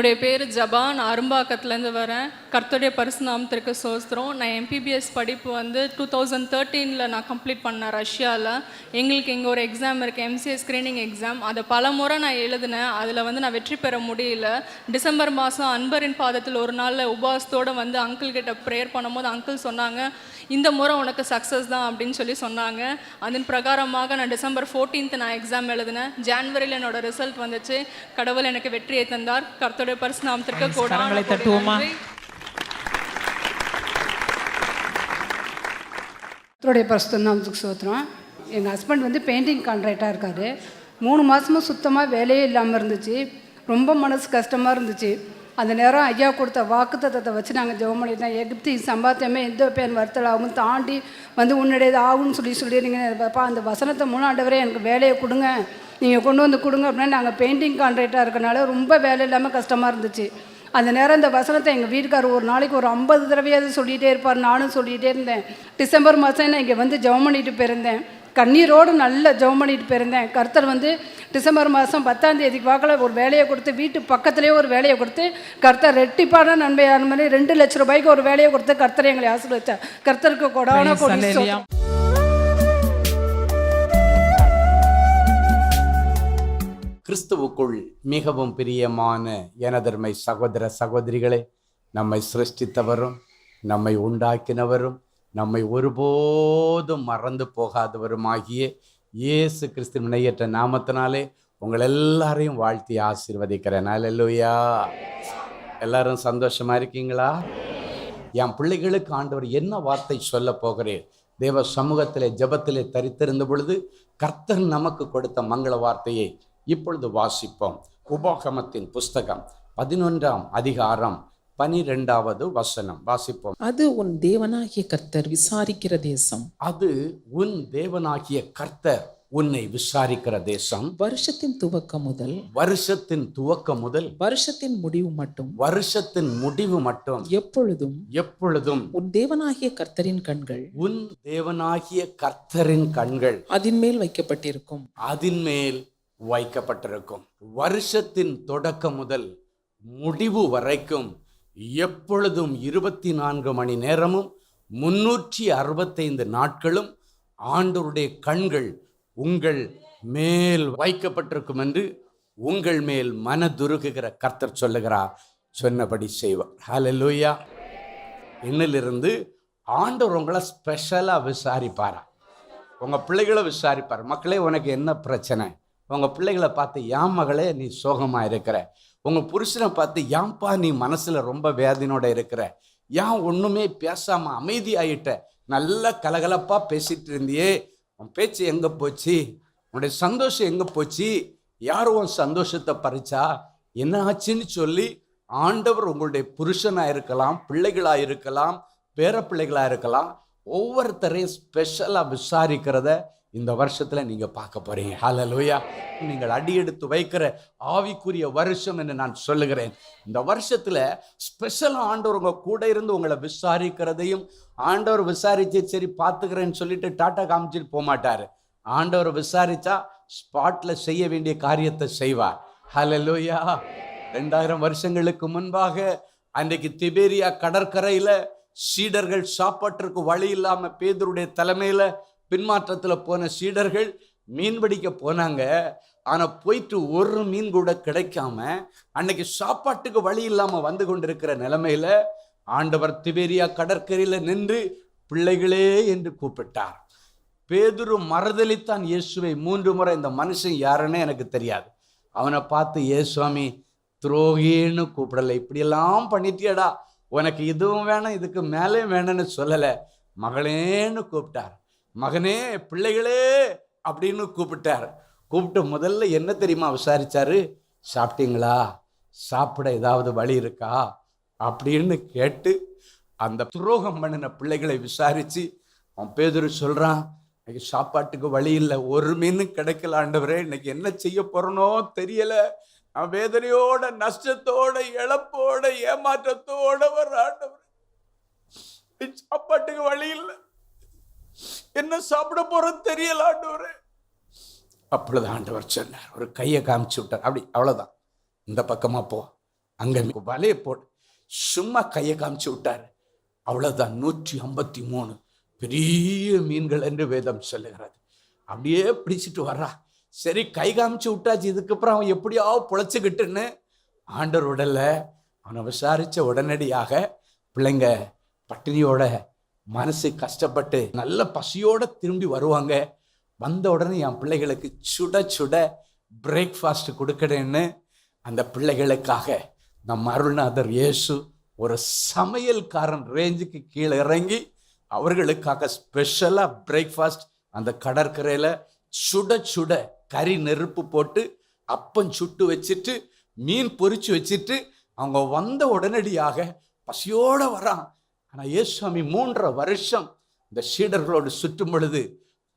என்னுடைய பேர் ஜபா நான் அரும்பாக்கத்துலேருந்து வரேன். கர்த்தருடைய பரிசு நாமத்திற்கு சோஸ்திரம். நான் எம்பிபிஎஸ் படிப்பு வந்து டூ தௌசண்ட் தேர்ட்டீனில் நான் கம்ப்ளீட் பண்ணேன் ரஷ்யாவில் எங்களுக்கு இங்கே ஒரு எக்ஸாம் இருக்குது எம்சிஏ ஸ்க்ரீனிங் எக்ஸாம் அதை பல முறை நான் எழுதினேன். அதில் வந்து நான் வெற்றி பெற முடியல. டிசம்பர் மாதம் அன்பரின் பாதத்தில் ஒரு நாளில் உபாசத்தோடு வந்து அங்கிள் கிட்ட ப்ரேயர் பண்ணும்போது அங்கிள் சொன்னாங்க இந்த முறை உனக்கு சக்ஸஸ் தான் அப்படின்னு சொல்லி சொன்னாங்க. அதன் பிரகாரமாக நான் டிசம்பர் 14th நான் எக்ஸாம் எழுதினேன். ஜான்வரியில் என்னோட ரிசல்ட் வந்துச்சு. கடவுள் எனக்கு வெற்றியை தந்தார். கர்த்தோட பரிசு நாமத்திற்கு Thanks. கோடான தட்டுவோமா? நன்றி. கர்த்தருடைய பரிசுத்த நாமத்துக்கு சோத்திரம் எங்கள் ஹஸ்பண்ட் வந்து பெயிண்டிங் கான்ட்ராக்டாக இருக்கார். மூணு மாதமும் சுத்தமாக வேலையே இல்லாமல் இருந்துச்சு. ரொம்ப மனசு கஷ்டமாக இருந்துச்சு. அந்த நேரம் ஐயா கொடுத்த வாக்குத்தத்தத்தை வச்சு நாங்கள் ஜெபம் பண்ணியிருந்தோம். எகிப்தி சம்பாத்தியமே எந்த பேர் வருத்தலாகும் தாண்டி வந்து உன்னுடையது ஆகும்னு சொல்லி சொல்லியிருந்தீங்க. பாப்பா அந்த வசனத்தை மூணாண்டவரே எனக்கு வேலையை கொடுங்க. நீங்கள் கொண்டு வந்து கொடுங்க அப்படின்னா நாங்கள் பெயிண்டிங் கான்ட்ராக்டாக இருக்கனால ரொம்ப வேலை இல்லாமல் கஷ்டமாக இருந்துச்சு. அந்த நேரம் இந்த வசனத்தை எங்கள் வீட்டுக்காரர் ஒரு நாளைக்கு ஒரு ஐம்பது தடவையாவது சொல்லிகிட்டே இருப்பார். நானும் சொல்லிகிட்டே இருந்தேன். டிசம்பர் மாதம் நான் இங்கே வந்து ஜெபம் பண்ணிட்டு போயிருந்தேன். கண்ணீரோடு நல்ல ஜெபம் பண்ணிட்டு போயிருந்தேன். கர்த்தர் வந்து டிசம்பர் மாதம் பத்தாம் தேதி வாக்கில் ஒரு வேலையை கொடுத்து வீட்டு பக்கத்துலேயே ஒரு வேலையை கொடுத்து கர்த்தர் ரெட்டிப்பான நன்மையான மாதிரி ரெண்டு லட்ச ரூபாய்க்கு ஒரு வேலையை கொடுத்து கர்த்தர் எங்களை ஆசீர்வதிச்சார். கர்த்தருக்கு கொடான Praise கிறிஸ்துவுக்குள் மிகவும் பிரியமான எனதர்மை சகோதர சகோதரிகளே நம்மை சிருஷ்டித்தவரும் நம்மை உண்டாக்கினவரும் நம்மை ஒருபோதும் மறந்து போகாதவருமாகிய இயேசு கிறிஸ்து நினையற்ற நாமத்தினாலே உங்கள் எல்லாரையும் வாழ்த்தி ஆசீர்வதிக்கிறேன். அல்லேலூயா எல்லாரும் சந்தோஷமா இருக்கீங்களா? என் பிள்ளைகளுக்கு ஆண்டவர் என்ன வார்த்தை சொல்ல போகிறேன்? தேவ சமூகத்திலே ஜபத்திலே தரித்திருந்த பொழுது கர்த்தர் நமக்கு கொடுத்த மங்கள வார்த்தையை இப்பொழுது வாசிப்போம். உபாகமத்தின் புஸ்தகம் பதினொன்றாம் அதிகாரம் பனிரெண்டாவது வசனம். வாசிப்போம். அது உன் தேவனாகிய கர்த்தர் விசாரிக்கிற தேசம். அது உன் தேவனாகிய கர்த்தர் உன்னை விசாரிக்கிற தேசம். வருஷத்தின் துவக்கம் முதல். வருஷத்தின் துவக்கம் முதல். வருஷத்தின் முடிவு மட்டும். வருஷத்தின் முடிவு மட்டும். எப்பொழுதும். எப்பொழுதும். உன் தேவனாகிய கர்த்தரின் கண்கள். உன் தேவனாகிய கர்த்தரின் கண்கள். அதின் மேல் வைக்கப்பட்டிருக்கும். அதின் மேல் வைக்கப்பட்டிருக்கும். வருஷத்தின் தொடக்கம் முதல் முடிவு வரைக்கும் எப்பொழுதும் இருபத்தி நான்கு மணி நேரமும் முன்னூற்றி அறுபத்தைந்து நாட்களும் ஆண்டோருடைய கண்கள் உங்கள் மேல் வைக்கப்பட்டிருக்கும் என்று உங்கள் மேல் மனதுருகுகிற கர்த்தர் சொல்லுகிறார். சொன்னபடி செய்வார். லூயா இன்னிலிருந்து ஆண்டவர் உங்களை ஸ்பெஷலாக விசாரிப்பாரா? உங்கள் பிள்ளைகளை விசாரிப்பார்? மக்களே உனக்கு என்ன பிரச்சனை? உங்கள் பிள்ளைகளை பார்த்து ஏன் மகளே நீ சோகமாக இருக்கிற. உங்கள் புருஷனை பார்த்து ஏன்பா நீ மனசில் ரொம்ப வேதனையோட இருக்கிற. ஏன் ஒன்றுமே பேசாமல் அமைதியாயிட்ட? நல்ல கலகலப்பாக பேசிகிட்டு இருந்தியே. உன் பேச்சு எங்கே போச்சு? உன்னுடைய சந்தோஷம் எங்கே போச்சு? யார் உன் சந்தோஷத்தை பறிச்சா? என்ன ஆச்சுன்னு சொல்லி ஆண்டவர் உங்களுடைய புருஷனாக இருக்கலாம் பிள்ளைகளாக இருக்கலாம் பேர பிள்ளைகளாக இருக்கலாம் ஒவ்வொருத்தரையும் ஸ்பெஷலாக விசாரிக்கிறத இந்த வருஷத்தில் நீங்கள் பார்க்க போகிறீங்க ஹalleluya நீங்கள் அடியெடுத்து வைக்கிற ஆவிக்குரிய வருஷம் என்று நான் சொல்லுகிறேன். இந்த வருஷத்தில் ஸ்பெஷலாக ஆண்டவர் உங்கள் கூட இருந்து உங்களை விசாரிக்கிறதையும் ஆண்டவர் விசாரித்து சரி பார்த்துக்கிறேன்னு சொல்லிட்டு டாட்டா காமிச்சிட்டு போக மாட்டார். ஆண்டவர் விசாரித்தா ஸ்பாட்டில் செய்ய வேண்டிய காரியத்தை செய்வார். ஹalleluya ரெண்டாயிரம் வருஷங்களுக்கு முன்பாக அன்றைக்கு திபேரியா கடற்கரையில் சீடர்கள் சாப்பாட்டிற்கு வழி இல்லாமல் பேதருடைய தலைமையில் பின்மாற்றத்தில் போன சீடர்கள் மீன் பிடிக்க போனாங்க. ஆனால் போயிட்டு ஒரு மீன் கூட கிடைக்காம அன்னைக்கு சாப்பாட்டுக்கு வழி இல்லாமல் வந்து கொண்டிருக்கிற நிலைமையில ஆண்டவர் திபேரியா கடற்கரையில் நின்று பிள்ளைகளே என்று கூப்பிட்டார். பேதுரு மறுதளித்தான் இயேசுவை மூன்று முறை இந்த மனுஷன் யாருன்னு எனக்கு தெரியாது. அவனை பார்த்து ஏசுவாமி துரோகின்னு கூப்பிடலை. இப்படியெல்லாம் பண்ணிட்டியடா. உனக்கு இதுவும் வேணும் இதுக்கு மேலே வேணும்னு சொல்லலை. மகளேன்னு கூப்பிட்டார். மகனே பிள்ளைகளே அப்படின்னு கூப்பிட்டார். கூப்பிட்டு முதல்ல என்ன தெரியுமா விசாரிச்சாரு? சாப்பிட்டீங்களா? சாப்பிட ஏதாவது வழி இருக்கா? அப்படின்னு கேட்டு அந்த துரோகம் பண்ணின பிள்ளைகளை விசாரிச்சு அவன் பேதுரு சொல்கிறான் இன்னைக்கு சாப்பாட்டுக்கு வழி இல்லை ஒரு மீன் கிடைக்கல ஆண்டவரே இன்னைக்கு என்ன செய்ய போறனோ தெரியல. நான் வேதனையோட நஷ்டத்தோட இழப்போட ஏமாற்றத்தோட வர ஆண்டவர். சாப்பாட்டுக்கு வழி இல்லை. என்ன சாப்பிட போறது தெரியல ஆண்டவரே. அப்பொழுது ஆண்டவர் சொன்னார் ஒரு கையை காமிச்சு விட்டார். அப்படி அவ்வளவுதான். இந்த பக்கமா போ. அங்கே வலையை போட்டு சும்மா கையை காமிச்சு விட்டார். அவ்வளோதான் நூற்றி ஐம்பத்தி மூணு பெரிய மீன்கள் என்று வேதம் சொல்லுகிறது. அப்படியே பிடிச்சிட்டு வர்றா. சரி கை காமிச்சு விட்டாச்சு. இதுக்கப்புறம் அவன் எப்படியாவது பொழைச்சிக்கிட்டுன்னு ஆண்டவர் உடல்ல அவனை விசாரித்த உடனடியாக பிள்ளைங்க பட்டினியோட மனசு கஷ்டப்பட்டு நல்ல பசியோட திரும்பி வருவாங்க. வந்த உடனே என் பிள்ளைகளுக்கு சுட சுட பிரேக்ஃபாஸ்ட் கொடுக்கணுன்னு அந்த பிள்ளைகளுக்காக நம் அருள்நாதர் இயேசு ஒரு சமையல்காரன் ரேஞ்சுக்கு கீழே இறங்கி அவர்களுக்காக ஸ்பெஷலாக பிரேக்ஃபாஸ்ட் அந்த கடற்கரையில் சுட சுட கறி நெருப்பு போட்டு அப்பம் சுட்டு வச்சுட்டு மீன் பொறிச்சு வச்சுட்டு அவங்க வந்த உடனடியாக பசியோடு வரான். ஆனால் இயேசுவாமி மூன்றரை வருஷம் இந்த சீடர்களோடு சுற்றும் பொழுது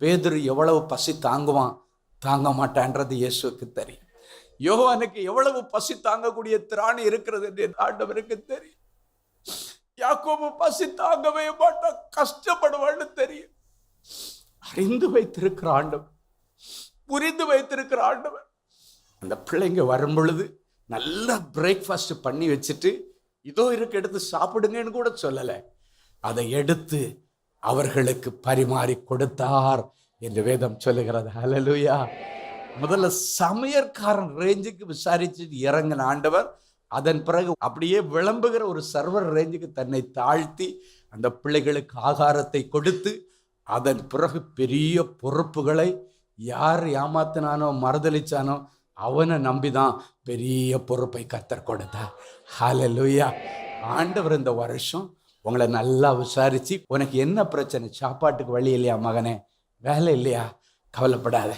பேதுரு எவ்வளவு பசி தாங்குவான்? தாங்க மாட்டான்றது இயேசுக்கு தெரியும். யோகானுக்கு எவ்வளவு பசி தாங்கக்கூடிய திராணி இருக்கிறது என்று ஆண்டவருக்கு தெரியும். யாக்கோபு பசி தாங்கவே மாட்டான் கஷ்டப்படுவான்னு தெரியும். அறிந்து வைத்திருக்கிற ஆண்டவர் புரிந்து வைத்திருக்கிற ஆண்டவர். அந்த பிள்ளைங்க வரும் பொழுது நல்லா பிரேக்ஃபாஸ்ட் பண்ணி வச்சுட்டு இதோ இருக்கு எடுத்து சாப்பிடுங்கன்னு கூட சொல்லலை. அதை எடுத்து அவர்களுக்கு பரிமாறி கொடுத்தார் என்று வேதம் சொல்லுகிறது. ஹalleluya முதல்ல சமையற்காரன் ரேஞ்சுக்கு விசாரிச்சு இறங்கின ஆண்டவர் அதன் பிறகு அப்படியே விளம்புகிற ஒரு சர்வர் ரேஞ்சுக்கு தன்னை தாழ்த்தி அந்த பிள்ளைகளுக்கு ஆகாரத்தை கொடுத்து அதன் பிறகு பெரிய பொறுப்புகளை யார் ஏமாத்தினானோ மறுதளிச்சானோ அவனை நம்பி தான் பெரிய பொறுப்பை கத்தர் கொடுத்தா. ஹalleluya ஆண்டவர் இந்த வருஷம் உங்களை நல்லா விசாரித்து உனக்கு என்ன பிரச்சனை? சாப்பாட்டுக்கு வழி இல்லையா மகனே? வேலை இல்லையா? கவலைப்படாத.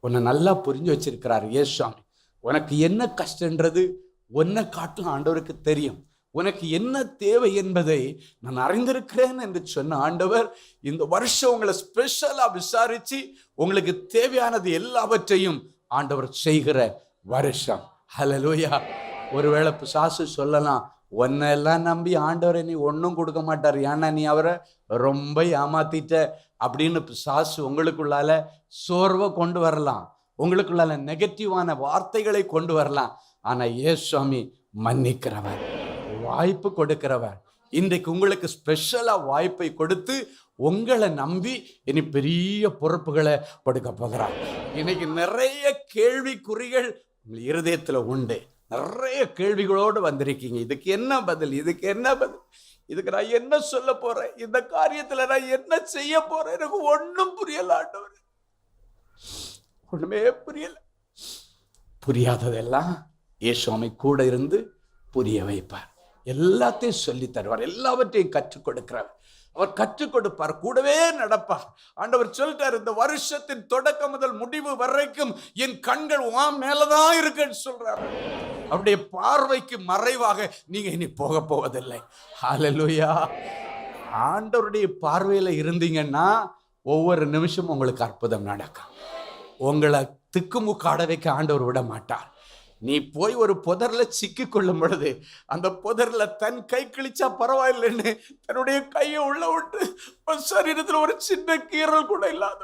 உன்னை நல்லா புரிஞ்சு வச்சிருக்கிறார் ஏசுவாமி உனக்கு என்ன கஷ்டன்றது? உன்னை காட்டிலும் ஆண்டவருக்கு தெரியும். உனக்கு என்ன தேவை என்பதை நான் அறிந்திருக்கிறேன் என்று சொன்ன ஆண்டவர் இந்த வருஷம் உங்களை ஸ்பெஷலாக விசாரித்து உங்களுக்கு தேவையானது எல்லாவற்றையும் ஆண்டவர் செய்கிற வருஷம். ஹலலூயா ஒருவேளை பிசாசு சொல்லலாம் உன்னை எல்லாம் நம்பி ஆண்டவரை நீ ஒன்றும் கொடுக்க மாட்டார். ஏன்னா நீ அவரை ரொம்ப ஏமாத்திட்ட. அப்படின்னு பிசாசு உங்களுக்குள்ளால சோர்வை கொண்டு வரலாம். உங்களுக்குள்ளால நெகட்டிவான வார்த்தைகளை கொண்டு வரலாம். ஆனால் ஏ சுவாமி மன்னிக்கிறவர் வாய்ப்பு கொடுக்கிறவர். இன்றைக்கு உங்களுக்கு ஸ்பெஷலாக வாய்ப்பை கொடுத்து உங்களை நம்பி இனி பெரிய பொறுப்புகளை கொடுக்க போகிறார் இன்னைக்கு நிறைய கேள்விக்குறிகள் உங்கள் இருதயத்தில் உண்டு. நிறைய கேள்விகளோடு வந்திருக்கீங்க. இதுக்கு என்ன பதில்? இதுக்கு என்ன பதில்? இதுக்கு நான் என்ன சொல்ல போறேன்? இந்த காரியத்தில் நான் என்ன செய்ய போறேன்? எனக்கு ஒன்றும் புரியலாண்டவர் ஒன்றுமே புரியல. புரியாததெல்லாம் இயேசுவாமி கூட இருந்து புரிய வைப்பார். எல்லாத்தையும் சொல்லி தருவார். எல்லாவற்றையும் கற்றுக் கொடுக்கிறார் அவர் கற்றுக் கொடுப்பார். கூடவே நடப்பார். ஆண்டவர் சொல்லிட்டார் இந்த வருஷத்தின் தொடக்கம் முதல் முடிவு வரைக்கும் என் கண்கள் உன் மேலதான் இருக்குன்னு சொல்றார். அவருடைய பார்வைக்கு மறைவாக நீங்க இனி போக போவதில்லை. ஹalleluya ஆண்டவருடைய பார்வையில இருந்தீங்கன்னா ஒவ்வொரு நிமிஷமும் உங்களுக்கு அற்புதம் நடக்கும். உங்களை திக்குமுக்காட வைக்க ஆண்டவர் விட மாட்டார் நீ போய் ஒரு புதர்ல சிக்கி கொள்ளும் பொழுது அந்த புதர்ல தன் கை கிழிச்சா பரவாயில்லைன்னு தன்னுடைய கையை உள்ள விட்டு சரீரத்தில் ஒரு சின்ன கீறல் கூட இல்லாத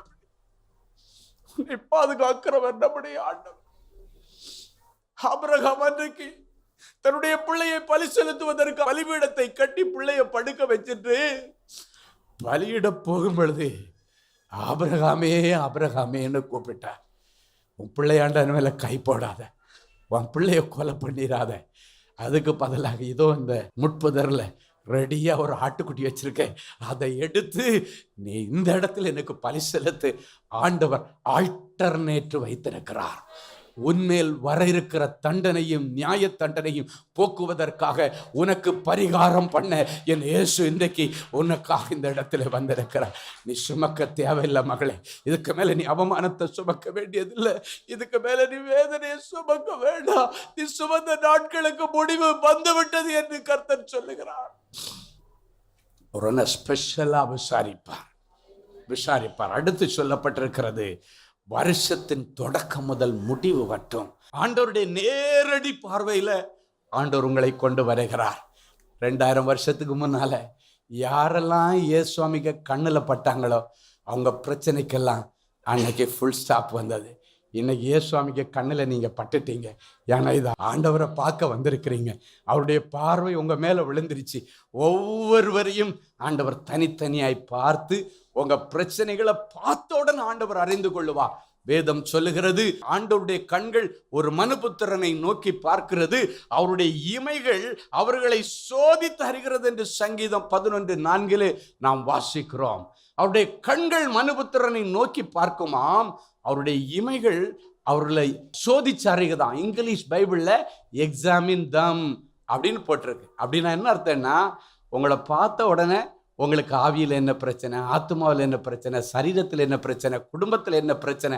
உன்னை பாதுகாக்கிறவர் நம்முடைய ஆண்டவர். ஆபிரகாம் அன்றைக்கு தன்னுடைய பிள்ளையை பலி செலுத்துவதற்கு பலிபீடத்தை கட்டி பிள்ளையை படுக்க வச்சுட்டு பலியிட போகும் பொழுது ஆபரகாமே ஆபரகாமேன்னு கூப்பிட்டார். உன் பிள்ளையாண்ட மேல கை போடாத. உன் பிள்ளைய கொலை பண்ணிடாத அதுக்கு பதிலாக இதோ இந்த முட்புதரில் ரெடியாக ஒரு ஆட்டுக்குட்டி வச்சிருக்கேன். அதை எடுத்து நீ இந்த இடத்துல எனக்கு பலி செலுத்து. ஆண்டவர் ஆல்டர்னேட்டு வைத்திருக்கிறார். உன்மேல் வர இருக்கிற தண்டனையும் நியாய தண்டனையும் போக்குவதற்காக உனக்கு பரிகாரம் பண்ண என் இயேசு இன்றைக்கு உனக்காக இந்த இடத்துல வந்திருக்கிறார். நீ சுமக்க தேவையில்லை மகளே. இதுக்கு மேல நீ அவமானத்தை சுமக்க வேண்டியதில்லை. இதுக்கு மேல நீ வேதனையை சுமக்க வேண்டாம். நீ சுமந்த நாட்களுக்கு முடிவு வந்துவிட்டது என்று கர்த்தன் சொல்லுகிறார். ஒரு ஸ்பெஷலா விசாரிப்பார். விசாரிப்பார். அடுத்து சொல்லப்பட்டிருக்கிறது வருஷத்தின் தொடக்கம் முதல் முடிவு வட்டும். ஆண்டவருடைய நேரடி பார்வையில் ஆண்டவர் உங்களை கொண்டு வருகிறார். ரெண்டாயிரம் வருஷத்துக்கு முன்னால் யாரெல்லாம் இயேசுவாமிக்கு கண்ணில் பட்டாங்களோ அவங்க பிரச்சனைக்கெல்லாம் அன்னைக்கு ஃபுல் ஸ்டாப் வந்தது. இன்னைக்கு இயேசுவாமிக்கு கண்ணில் நீங்கள் பட்டுட்டீங்க. ஏன்னா இது ஆண்டவரை பார்க்க வந்திருக்கிறீங்க. அவருடைய பார்வை உங்கள் மேலே விழுந்துருச்சு. ஒவ்வொருவரையும் ஆண்டவர் தனித்தனியாய் பார்த்து உங்கள் பிரச்சனைகளை பார்த்த ஆண்டவர் அறிந்து கொள்ளுவா. வேதம் சொல்லுகிறது ஆண்டவருடைய கண்கள் ஒரு மனுபுத்திரனை நோக்கி பார்க்கிறது அவருடைய இமைகள் அவர்களை சோதித்து அறிகிறது என்று சங்கீதம் பதினொன்று நான்கிலே நாம் வாசிக்கிறோம். அவருடைய கண்கள் மனுபுத்திரனை நோக்கி பார்க்குமாம் அவருடைய இமைகள் அவர்களை சோதிச்சு அறிகுதான் இங்கிலீஷ் பைபிளில் எக்ஸாமின் தம் அப்படின்னு போட்டிருக்கு. அப்படின்னா என்ன அர்த்தம்னா உங்களை பார்த்த உடனே உங்களுக்கு ஆவியில் என்ன பிரச்சனை ஆத்மாவில் என்ன பிரச்சனை சரீரத்தில் என்ன பிரச்சனை குடும்பத்தில் என்ன பிரச்சனை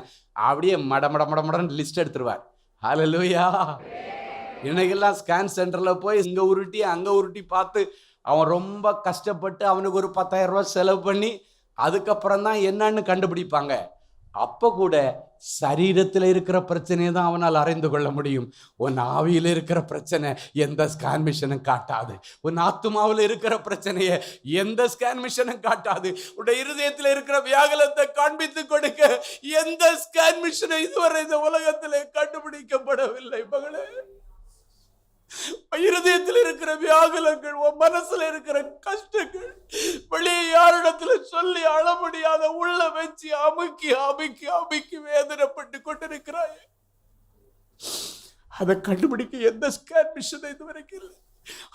அப்படியே மட மட மட மடன்னு லிஸ்ட் எடுத்துருவார். ஹலலூயா இன்னைக்கெல்லாம் ஸ்கேன் சென்டரில் போய் இங்கே உருட்டி அங்கே உருட்டி பார்த்து அவன் ரொம்ப கஷ்டப்பட்டு அவனுக்கு ஒரு பத்தாயிரம் ரூபாய் செலவு பண்ணி அதுக்கப்புறம் தான் என்னன்னு கண்டுபிடிப்பாங்க. அப்போ கூட சரீரத்தில் இருக்கிற பிரச்சனையை தான் அவனால் அறிந்து கொள்ள முடியும். உன் ஆவியில் இருக்கிற பிரச்சனை எந்த ஸ்கேன் மிஷனும் காட்டாது. உன் ஆத்மாவில் இருக்கிற பிரச்சனையை எந்த ஸ்கேன் மிஷனும் காட்டாது. உடைய இருதயத்தில் இருக்கிற வியாகுலத்தை காண்பித்து கொடுக்க எந்த ஸ்கேன் மிஷனும் இதுவரை இந்த உலகத்தில் கண்டுபிடிக்கப்படவில்லை மகளே. இருதயத்தில் இருக்கிற வியாகுலங்கள் உன் மனசுல இருக்கிற கஷ்டங்கள் வெளியே யாரிடத்துல சொல்லி அழ முடியாத உள்ள வச்சு அமுக்கி அமுக்கி அமுக்கி வேதனைப்பட்டு கொண்டிருக்கிறாய். அதை கண்டுபிடிக்க எந்த ஸ்கேன் மிஷன் இது வரைக்கும் இல்லை.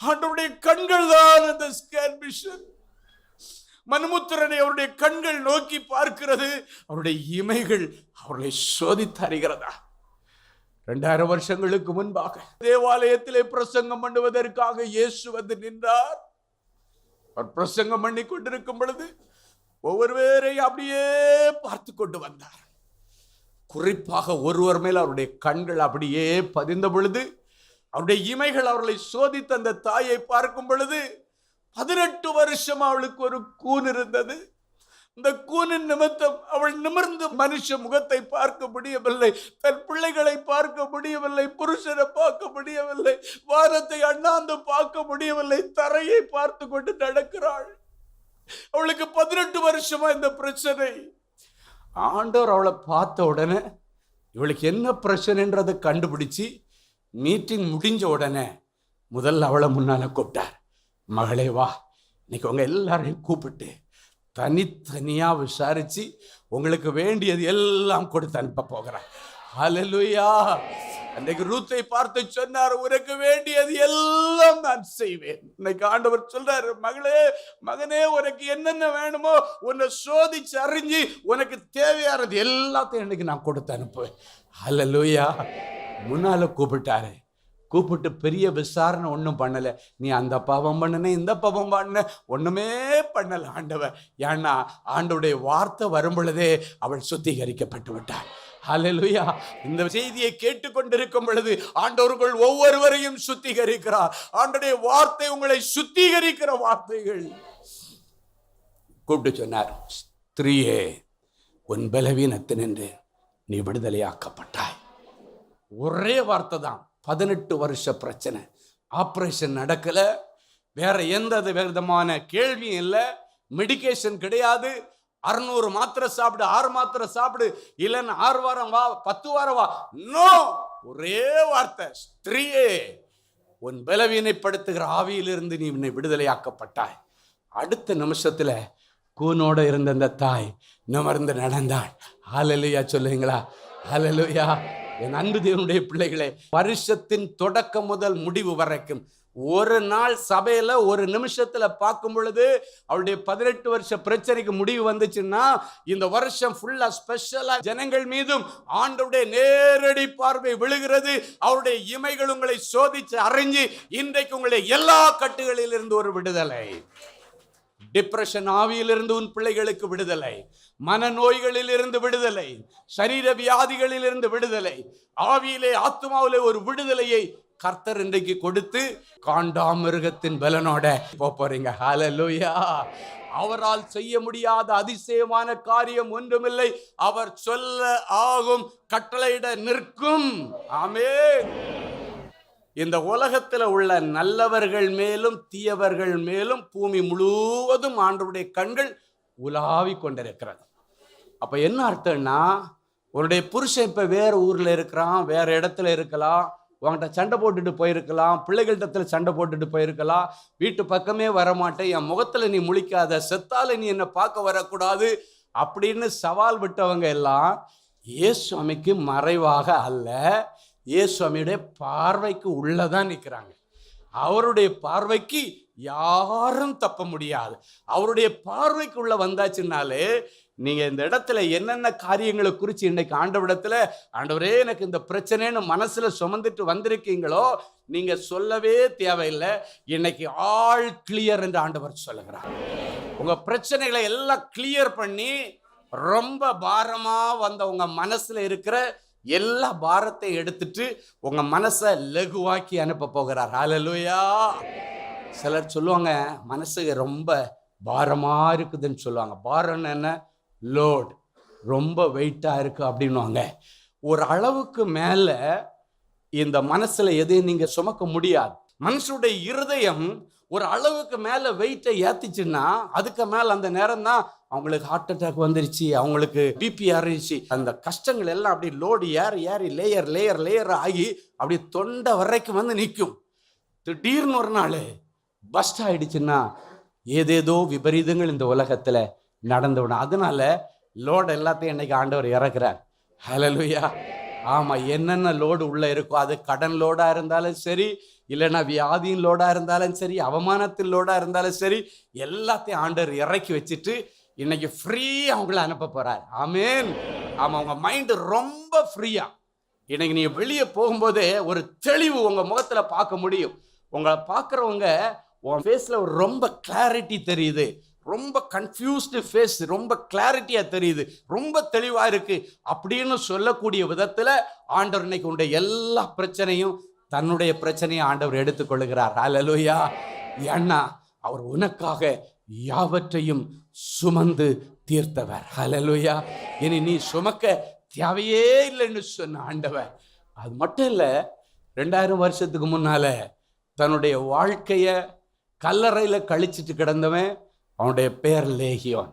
ஆண்டவருடைய கண்கள் தான் அந்த ஸ்கேன் மிஷன் மன்முத்திரனை அவருடைய கண்கள் நோக்கி பார்க்கிறது அவருடைய இமைகள் அவர்களை சோதித்து இரண்டாயிரம் ரெண்டாயிரம் வருஷங்களுக்கு முன்பாக தேவாலயத்திலே பிரசங்கம் பண்ணுவதற்காக இயேசு வந்து நின்றார். அவர் பிரசங்கம் பண்ணி கொண்டிருக்கும் பொழுது ஒவ்வொரு அப்படியே பார்த்து கொண்டு வந்தார். குறிப்பாக ஒருவர் மேல் அவருடைய கண்கள் அப்படியே பதிந்த பொழுது அவருடைய இமைகள் அவர்களை சோதித்த அந்த தாயை பார்க்கும் பொழுது பதினெட்டு வருஷம் அவளுக்கு ஒரு கூன் இருந்தது. இந்த கூனின் நிமித்தம் அவள் நிமிர்ந்து மனுஷ முகத்தை பார்க்க முடியவில்லை. தன் பிள்ளைகளை பார்க்க முடியவில்லை. புருஷனை பார்க்க முடியவில்லை. வாரத்தை அண்ணாந்து பார்க்க முடியவில்லை. தரையை பார்த்து கொண்டு நடக்கிறாள். அவளுக்கு பதினெட்டு வருஷமா இந்த பிரச்சனை. ஆண்டவர் அவளை பார்த்த உடனே இவளுக்கு என்ன பிரச்சனைன்றதை கண்டுபிடிச்சு மீட்டிங் முடிஞ்ச உடனே முதல்ல அவளை முன்னால கூப்பிட்டார். மகளே வா. இன்னைக்கு உங்க எல்லாரையும் கூப்பிட்டு தனித்தனியாக விசாரித்து உங்களுக்கு வேண்டியது எல்லாம் கொடுத்து அனுப்ப போகிறேன் ஹalleluya. அன்றைக்கு ரூத்தை பார்த்து சொன்னார் உனக்கு வேண்டியது எல்லாம் நான் செய்வேன். இன்னைக்கு ஆண்டவர் சொல்றாரு மகளே மகனே உனக்கு என்னென்ன வேணுமோ உன்னை சோதிச்சு அறிஞ்சு உனக்கு தேவையானது எல்லாத்தையும் இன்னைக்கு நான் கொடுத்து அனுப்புவேன். ஹalleluya. முன்னால கூப்பிட்டாரு கூப்பிட்டு பெரிய விசாரணை ஒன்றும் பண்ணலை. நீ அந்த பாவம் பண்ணுன இந்த பாவம் பண்ண ஒன்றுமே பண்ணலை ஆண்டவ ஏன்னா ஆண்டவுடைய வார்த்தை வரும் பொழுதே அவள் சுத்திகரிக்கப்பட்டு விட்டாள். ஹalleluya இந்த செய்தியை கேட்டுக்கொண்டிருக்கும் பொழுது ஆண்டவர்கள் ஒவ்வொருவரையும் சுத்திகரிக்கிறார். ஆண்டுடைய வார்த்தை உங்களை சுத்திகரிக்கிற வார்த்தைகள். கூப்பிட்டு சொன்னார் ஸ்திரீயே உன் பலவீனத்தினின்று நீ விடுதலையாக்கப்பட்டாய். ஒரே வார்த்தை தான். பதினெட்டு வருஷ பிரச்சனை. ஆப்ரேஷன் நடக்கலை. வேற எந்த விதமான கேள்வியும் இல்லை. மெடிகேஷன் கிடையாது. அறுநூறு மாத்திரை சாப்பிடு ஆறு மாத்திரை சாப்பிடு. இல்லைன்னு ஆறு வாரம் வா பத்து வாரம் வா. நோ ஒரே வார்த்தை. ஸ்திரீயே உன் பலவீனைப்படுத்துகிற ஆவியிலிருந்து நீ உன்னை விடுதலையாக்கப்பட்டாய். அடுத்த நிமிஷத்தில் கூனோட இருந்த அந்த தாய் நிமர்ந்து நடந்தாள். ஆலலுயா சொல்லுவீங்களா? ஆலலுயா என் அன்பு தேவனுடைய பிள்ளைகளே வருஷத்தின் தொடக்கம் முதல் முடிவு வரைக்கும் ஒரு நாள் சபையில ஒரு நிமிஷத்துல பார்க்கும் பொழுது அவருடைய பதினெட்டு வருஷ பிரச்சனைக்கு முடிவு வந்துச்சுன்னா இந்த வருஷம் ஃபுல்லா ஸ்பெஷலா ஜனங்கள் மீதும் ஆண்டவுடைய நேரடி பார்வை விழுகிறது. அவருடைய இமைகள் உங்களை சோதிச்சு அறிஞ்சு இன்றைக்கு உங்களை எல்லா கட்டுகளிலிருந்து ஒரு விடுதலை. டிப்ரெஷன் ஆவியிலிருந்து உன் பிள்ளைகளுக்கு விடுதலை. மனநோய்களில் இருந்து விடுதலை சரீர வியாதிகளில் இருந்து விடுதலை ஆவியிலே ஆத்மாவிலே ஒரு விடுதலையை கர்த்தர் இன்றைக்கு கொடுத்து காண்டாமிருகத்தின் பலனோட போ போறீங்க. ஹலலூயா அவரால் செய்ய முடியாத அதிசயமான காரியம் ஒன்றுமில்லை. அவர் சொல்ல ஆகும் கட்டளையிட நிற்கும். ஆமே இந்த உலகத்தில் உள்ள நல்லவர்கள் மேலும் தீயவர்கள் மேலும் பூமி முழுவதும் ஆண்டவருடைய கண்கள் உலாவிக் கொண்டிருக்கிறது. அப்போ என்ன அர்த்தம்னா உன்னுடைய புருஷன் இப்போ வேறு ஊரில் இருக்கிறான் வேறு இடத்துல இருக்கலாம் உன்கிட்ட சண்டை போட்டுட்டு போயிருக்கலாம் பிள்ளைகள்கிட்ட சண்டை போட்டுட்டு போயிருக்கலாம் வீட்டு பக்கமே வரமாட்டேன் என் முகத்தில் நீ முழிக்காத செத்தால நீ என்னை பார்க்க வரக்கூடாது அப்படின்னு சவால் விட்டவங்க எல்லாம் இயேசுவாமிக்கு மறைவாக அல்ல இயேசுவாமியுடைய பார்வைக்கு உள்ளதான் நிற்கிறாங்க அவருடைய பார்வைக்கு யாரும் தப்ப முடியாது. அவருடைய பார்வைக்கு வந்தாச்சுனாலே வந்தாச்சுன்னாலே நீங்க இந்த இடத்துல என்னென்ன காரியங்களை குறித்து இன்னைக்கு ஆண்டவிடத்துல ஆண்டவரே எனக்கு இந்த பிரச்சனைன்னு மனசுல சுமந்துட்டு வந்திருக்கீங்களோ? நீங்க சொல்லவே தேவையில்லை. இன்னைக்கு ஆல் கிளியர் என்று ஆண்டவர் சொல்லுகிறார். உங்க பிரச்சனைகளை எல்லாம் கிளியர் பண்ணி ரொம்ப பாரமா வந்த உங்க மனசுல இருக்கிற எல்லா பாரத்தையும் எடுத்துட்டு உங்க மனசை லகுவாக்கி அனுப்ப போகிறார். அலலுயா சிலர் சொல்லுவாங்க மனசு ரொம்ப பாரமா இருக்குதுன்னு சொல்லுவாங்க. பாரம்னு என்ன? லோட் ரொம்ப வெயிட்டாக இருக்குது அப்படின்னுவாங்க. ஒரு அளவுக்கு மேலே இந்த மனசில் எதையும் நீங்கள் சுமக்க முடியாது. மனுஷனுடைய இருதயம் ஒரு அளவுக்கு மேலே வெயிட்டை ஏற்றிச்சுன்னா அதுக்கு மேலே அந்த நேரம் தான் அவங்களுக்கு ஹார்ட் அட்டாக் வந்துருச்சு அவங்களுக்கு பிபி ஏறிச்சு அந்த கஷ்டங்கள் எல்லாம் அப்படி லோடு ஏறி ஏறி லேயர் லேயர் லேயர் ஆகி அப்படி தொண்டை வரைக்கும் வந்து நிற்கும். திடீர்னு ஒரு நாள் பஸ்ட் ஆயிடுச்சுன்னா ஏதேதோ விபரீதங்கள் இந்த உலகத்தில் நடந்து விடும் அதனால லோடு எல்லாத்தையும் இன்னைக்கு ஆண்டவர் இறக்குறார்? ஹலலுயா ஆமாம் என்னென்ன லோடு உள்ளே இருக்கோ அது கடன் லோடாக இருந்தாலும் சரி இல்லைன்னா வியாதியின் லோடாக இருந்தாலும் சரி அவமானத்தின் லோடாக இருந்தாலும் சரி எல்லாத்தையும் ஆண்டவர் இறக்கி வச்சுட்டு இன்னைக்கு ஃப்ரீ அவங்கள அனுப்ப போகிறார் ஆமேன் ஆமாம் அவங்க மைண்டு ரொம்ப ஃப்ரீயாக இன்னைக்கு நீங்கள் வெளியே போகும்போதே ஒரு தெளிவு உங்கள் முகத்தில் பார்க்க முடியும். உங்களை பார்க்குறவங்க உன் ஃபேஸில் ஒரு ரொம்ப கிளாரிட்டி தெரியுது. ரொம்ப கன்ஃபியூஸ்டு ஃபேஸ் ரொம்ப கிளாரிட்டியாக தெரியுது. ரொம்ப தெளிவாக இருக்குது அப்படின்னு சொல்லக்கூடிய விதத்தில் ஆண்டவர் இன்னைக்கு உண்ட எல்லா பிரச்சனையும் தன்னுடைய பிரச்சனையை ஆண்டவர் எடுத்துக்கொள்கிறார். அலலுயா ஏன்னா அவர் உனக்காக யாவற்றையும் சுமந்து தீர்த்தவர். ஹலலுயா இனி நீ சுமக்க தேவையே இல்லைன்னு சொன்ன ஆண்டவர். அது மட்டும் இல்லை ரெண்டாயிரம் வருஷத்துக்கு முன்னால் தன்னுடைய வாழ்க்கையை கல்லறையில் கழிச்சிட்டு கிடந்தவன் அவனுடைய பேர் லேகியோன்.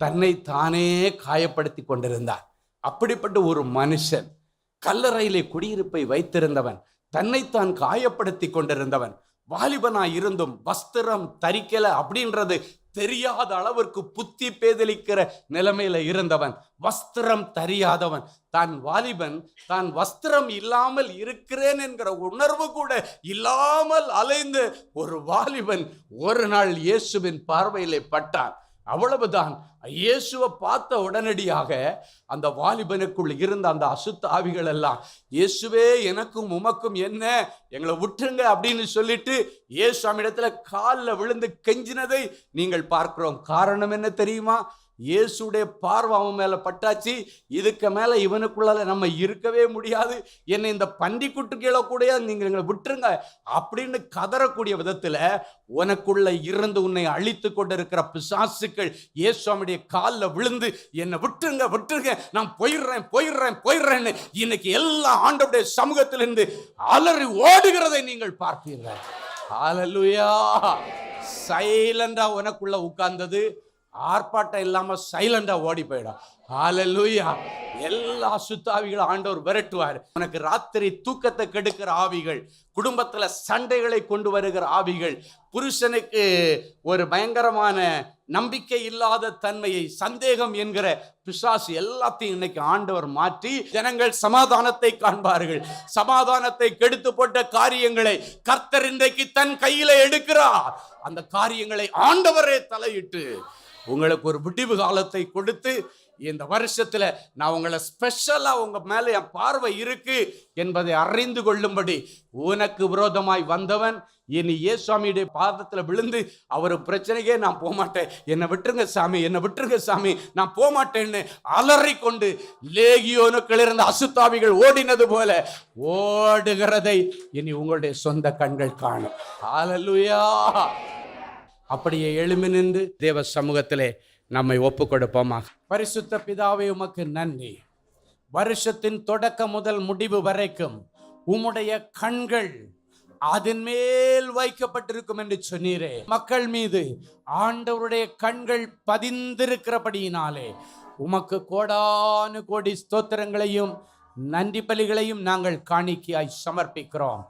தன்னை தானே காயப்படுத்தி கொண்டிருந்தார் அப்படிப்பட்ட ஒரு மனுஷன் கல்லறையிலே குடியிருப்பை வைத்திருந்தவன் தன்னைத்தான் காயப்படுத்தி கொண்டிருந்தவன் வாலிபனாய் இருந்தும் வஸ்திரம் தரிக்கல அப்படின்றது தெரியாத அளவிற்கு புத்தி பேதலிக்கிற நிலைமையில இருந்தவன் வஸ்திரம் தெரியாதவன். தான் வாலிபன் தான் வஸ்திரம் இல்லாமல் இருக்கிறேன் என்கிற உணர்வு கூட இல்லாமல் அலைந்து ஒரு வாலிபன் ஒரு நாள் இயேசுவின் பார்வையிலே பட்டான். அவ்வளவுதான். இயேசுவை பார்த்த உடனடியாக அந்த வாலிபனுக்குள் இருந்த அந்த அசுத்த ஆவிகள் எல்லாம் இயேசுவே எனக்கும் உமக்கும் என்ன? எங்களை விட்டுருங்க அப்படின்னு சொல்லிட்டு இயேசு இடத்துல காலில் விழுந்து கெஞ்சினதை நீங்கள் பார்க்கிறோம். காரணம் என்ன தெரியுமா? இயேசுடைய பார்வை அவன் மேலே பட்டாச்சு. இதுக்கு மேலே இவனுக்குள்ளால நம்ம இருக்கவே முடியாது. என்னை இந்த பன்றிக்குட்டு கீழே கூட நீங்கள் எங்களை விட்டுருங்க. அப்படின்னு கதறக்கூடிய விதத்தில் உனக்குள்ள இருந்து உன்னை அழித்து கொண்டு இருக்கிற பிசாசுக்கள் இயேசுவாமியுடைய காலில் விழுந்து என்னை விட்டுருங்க விட்டுருங்க. நான் போயிடுறேன் போயிடுறேன் போயிடுறேன்னு இன்னைக்கு எல்லா ஆண்டவுடைய சமூகத்திலிருந்து அலறி ஓடுகிறதை நீங்கள் பார்ப்பீர்கள். அலலுயா சைலண்டா உனக்குள்ள உட்கார்ந்தது. ஆர்ப்பாட்டம் இல்லாம சைலண்டா ஓடி போயிடும். ஹalleluya எல்லா சுத்தாவிகளும் ஆண்டவர் விரட்டுவார். உனக்கு ராத்திரி தூக்கத்தை கெடுக்கிற ஆவிகள் குடும்பத்துல சண்டைகளை கொண்டு வருகிற ஆவிகள் புருஷனுக்கு ஒரு பயங்கரமான நம்பிக்கை இல்லாத தன்மையை சந்தேகம் என்கிற பிசாசு எல்லாத்தையும் இன்னைக்கு ஆண்டவர் மாற்றி ஜனங்கள் சமாதானத்தை காண்பார்கள். சமாதானத்தை கெடுத்து போட்ட காரியங்களை கர்த்தர் இன்றைக்கு தன் கையில எடுக்கிறார். அந்த காரியங்களை ஆண்டவரே தலையிட்டு உங்களுக்கு ஒரு விடிவு காலத்தை கொடுத்து இந்த வருஷத்தில் நான் உங்களை ஸ்பெஷலாக உங்கள் மேலே என் பார்வை இருக்கு என்பதை அறிந்து கொள்ளும்படி உனக்கு விரோதமாய் வந்தவன் இனி சுவாமியுடைய பாதத்தில் விழுந்து அவர் பிரச்சனைக்கே நான் போகமாட்டேன். என்னை விட்டுருங்க சாமி என்னை விட்டுருங்க சாமி நான் போகமாட்டேன்னு அலறிக்கொண்டு அலறி லேகியோனுக்கள் இருந்த அசுத்தாவிகள் ஓடினது போல ஓடுகிறதை இனி உங்களுடைய சொந்த கண்கள் காணும். ஆலலுயா அப்படியே எழுமி நின்று தேவ சமூகத்திலே நம்மை ஒப்பு கொடுப்போமா பரிசுத்த பிதாவை உமக்கு நன்றி. வருஷத்தின் தொடக்கம் முதல் முடிவு வரைக்கும் உம்முடைய கண்கள் அதன் மேல் வைக்கப்பட்டிருக்கும் என்று சொன்னீரே. மக்கள் மீது ஆண்டவருடைய கண்கள் பதிந்திருக்கிறபடியினாலே உமக்கு கோடானு கோடி ஸ்தோத்திரங்களையும் நன்றி பலிகளையும் நாங்கள் காணிக்கையாய் சமர்ப்பிக்கிறோம்.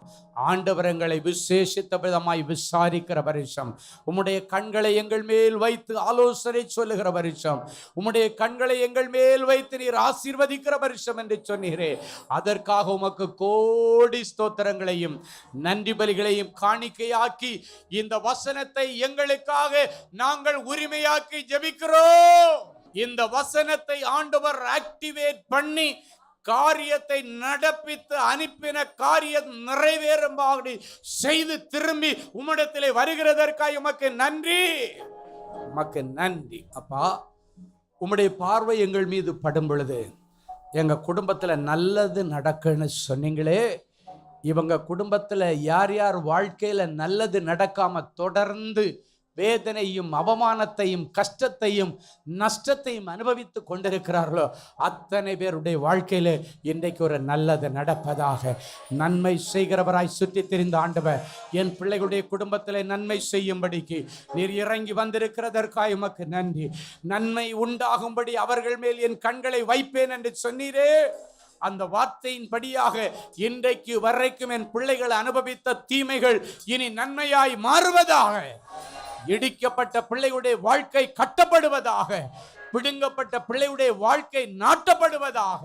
ஆண்டவரங்களை விசேஷித்த விதமாய் விசாரிக்கிற வருஷம். உம்முடைய கண்களை எங்கள் மேல் வைத்து ஆலோசனை சொல்லுகிற வருஷம். உம்முடைய கண்களை எங்கள் மேல் வைத்து நீர் ஆசீர்வதிக்கிற வருஷம் என்று சொன்னீரே. அதற்காக உமக்கு கோடி ஸ்தோத்திரங்களையும் நன்றி பலிகளையும் காணிக்கையாக்கி இந்த வசனத்தை எங்களுக்காக நாங்கள் உரிமையாக்கி ஜெபிக்கிறோம். இந்த வசனத்தை ஆண்டவர் ஆக்டிவேட் பண்ணி காரியத்தை நடப்பித்து அனுப்பின காரியம் நிறைவேறும்படி செய்து திரும்பி உம்மிடத்திலே வருகிறதற்காக உமக்கு நன்றி. உமக்கு நன்றி. அப்பா உம்முடைய பார்வை எங்கள் மீது படும் பொழுது எங்கள் குடும்பத்தில் நல்லது நடக்குன்னு சொன்னீங்களே இவங்க குடும்பத்தில் யார் யார் வாழ்க்கையில் நல்லது நடக்காமல் தொடர்ந்து வேதனையும் அவமானத்தையும் கஷ்டத்தையும் நஷ்டத்தையும் அனுபவித்து கொண்டிருக்கிறார்களோ அத்தனை பேருடைய வாழ்க்கையில் இன்றைக்கு ஒரு நல்லது நடப்பதாக. நன்மை செய்கிறவராய் சுற்றி தெரிந்த ஆண்டவர் என் பிள்ளைகளுடைய குடும்பத்தில் நன்மை செய்யும்படிக்கு நீர் இறங்கி வந்திருக்கிறதற்காக உமக்கு நன்றி. நன்மை உண்டாகும்படி அவர்கள் மேல் என் கண்களை வைப்பேன் என்று சொன்னீரே. அந்த வார்த்தையின் படியாக இன்றைக்கு வரைக்கும் என் பிள்ளைகள் அனுபவித்த தீமைகள் இனி நன்மையாய் மாறுவதாக. இடிக்கப்பட்ட பிள்ளையுடைய வாழ்க்கை கட்டப்படுவதாக பிடுங்கப்பட்ட பிள்ளையுடைய வாழ்க்கை நாட்டப்படுவதாக.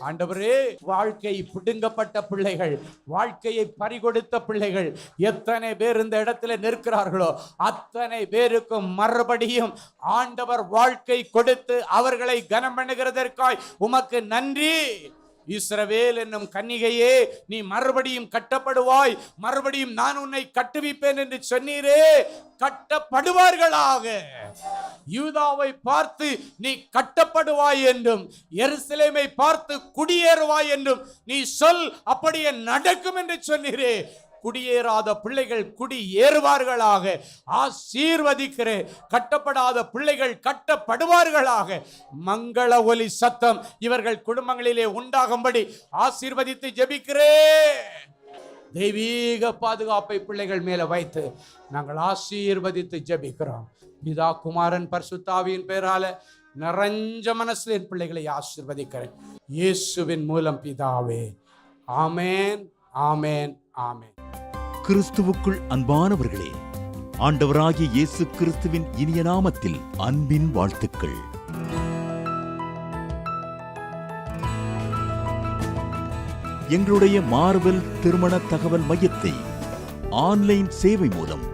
ஆண்டவரே வாழ்க்கை பிடுங்கப்பட்ட பிள்ளைகள் வாழ்க்கையை பறிகொடுத்த பிள்ளைகள் எத்தனை பேர் இந்த இடத்துல நிற்கிறார்களோ அத்தனை பேருக்கும் மறுபடியும் ஆண்டவர் வாழ்க்கை கொடுத்து அவர்களை கனம் பண்ணுகிறதற்காய் உமக்கு நன்றி. இஸ்ரவேல் என்னும் கன்னிகையே நீ மறுபடியும் கட்டப்படுவாய். மறுபடியும் நான் உன்னை கட்டுவிப்பேன் என்று சொன்னீரே. கட்டப்படுவார்களாக. யூதாவை பார்த்து நீ கட்டப்படுவாய் என்றும் எருசலேமை பார்த்து குடியேறுவாய் என்றும் நீ சொல் அப்படியே நடக்கும் என்று சொன்னீரே. குடியேறாத பிள்ளைகள் குடி ஏறுவார்களாக. ஆசீர்வதிக்கிறேன். கட்டப்படாத பிள்ளைகள் கட்டப்படுவார்களாக. மங்கள ஒலி சத்தம் இவர்கள் குடும்பங்களிலே உண்டாகும்படி ஆசீர்வதித்து ஜெபிக்கிறேன். தெய்வீக பாதுகாப்பை பிள்ளைகள் மேலே வைத்து நாங்கள் ஆசீர்வதித்து ஜெபிக்கிறோம். பிதா குமாரன் பர்சுத்தாவியின் பேரால நிறைஞ்ச மனசில் என் பிள்ளைகளை ஆசீர்வதிக்கிறேன். இயேசுவின் மூலம் பிதாவே. ஆமேன் ஆமேன் ஆமேன். கிறிஸ்துவுக்குள் அன்பானவர்களே ஆண்டவராகிய இயேசு கிறிஸ்துவின் இனிய நாமத்தில் அன்பின் வாழ்த்துக்கள். எங்களுடைய மார்வெல் திருமண தகவல் மையத்தை ஆன்லைன் சேவை மூலம்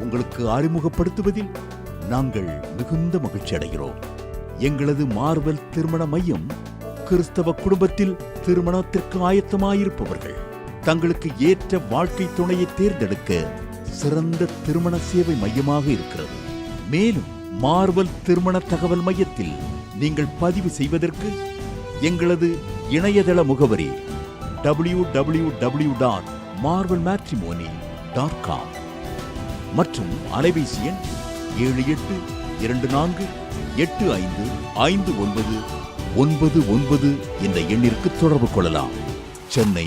உங்களுக்கு அறிமுகப்படுத்துவதில் நாங்கள் மிகுந்த மகிழ்ச்சி அடைகிறோம். எங்களது மார்வெல் திருமண மையம் கிறிஸ்தவ குடும்பத்தில் திருமணத்திற்கு ஆயத்தமாயிருப்பவர்கள். தங்களுக்கு ஏற்ற வாழ்க்கை துணையை தேர்ந்தெடுக்க சிறந்த திருமண சேவை மையமாக இருக்கிறது. மேலும் மார்வல் திருமண தகவல் மையத்தில் நீங்கள் பதிவு செய்வதற்கு எங்களது இணையதள முகவரி W W W dot Marvel matrimony dot com மற்றும் அலைபேசி எண் ஏழு எட்டு இரண்டு நான்கு எட்டு ஐந்து ஐந்து ஒன்பது ஒன்பது ஒன்பது என்ற எண்ணிற்கு தொடர்பு கொள்ளலாம். சென்னை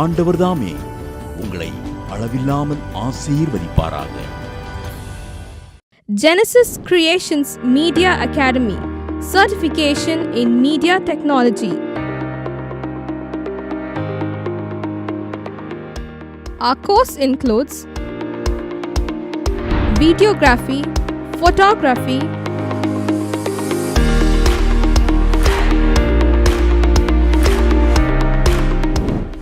ஆண்டவர்தாமே உங்களை அளவில்லாமல் ஆசீர்வதிப்பாராக Genesis Creations Media Academy Certification in Media Technology. Our course includes videography, photography,